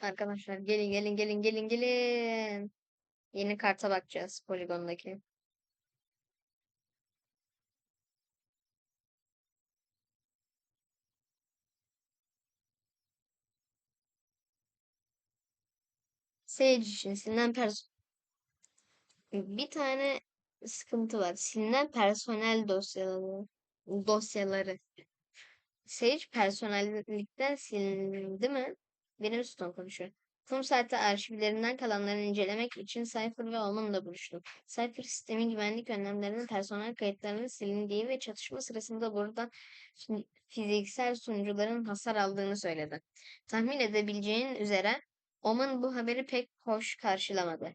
Arkadaşlar gelin gelin gelin gelin gelin. Yeni karta bakacağız poligondaki. Sage için silinen bir tane sıkıntı var. Silinen personel dosyaları dosyaları. Sage personellikten silindi mi? Benim Stone konuşuyor. Kum saati arşivlerinden kalanları incelemek için Cypher ve Omen'la buluştum. Cypher sistemin güvenlik önlemlerinin personel kayıtlarının silindiği ve çatışma sırasında buradan fi- fiziksel sunucuların hasar aldığını söyledi. Tahmin edebileceğin üzere Omen bu haberi pek hoş karşılamadı.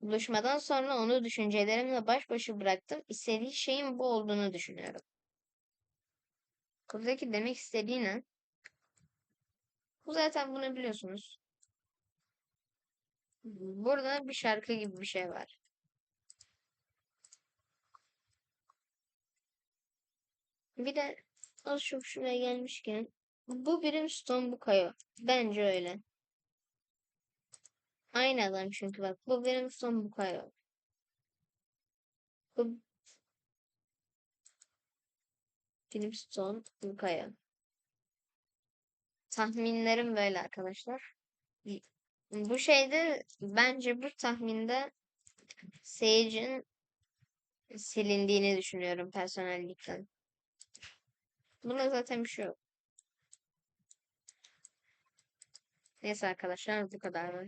Buluşmadan sonra onu düşüncelerimle baş başa bıraktım. İstediği şeyin bu olduğunu düşünüyorum. Buradaki demek istediği ne? Zaten bunu biliyorsunuz. Burada bir şarkı gibi bir şey var. Bir de az çok şuraya gelmişken bu Brimstone bu Kayo. Bence öyle. Aynı adam çünkü bak. Bu Brimstone bu Kayo. Bu Brimstone bu Kayo. Tahminlerim böyle arkadaşlar. Bu şeyde bence bu tahminde Sage'in silindiğini düşünüyorum personellikten. Buna zaten bir şey yok. Neyse arkadaşlar bu kadar.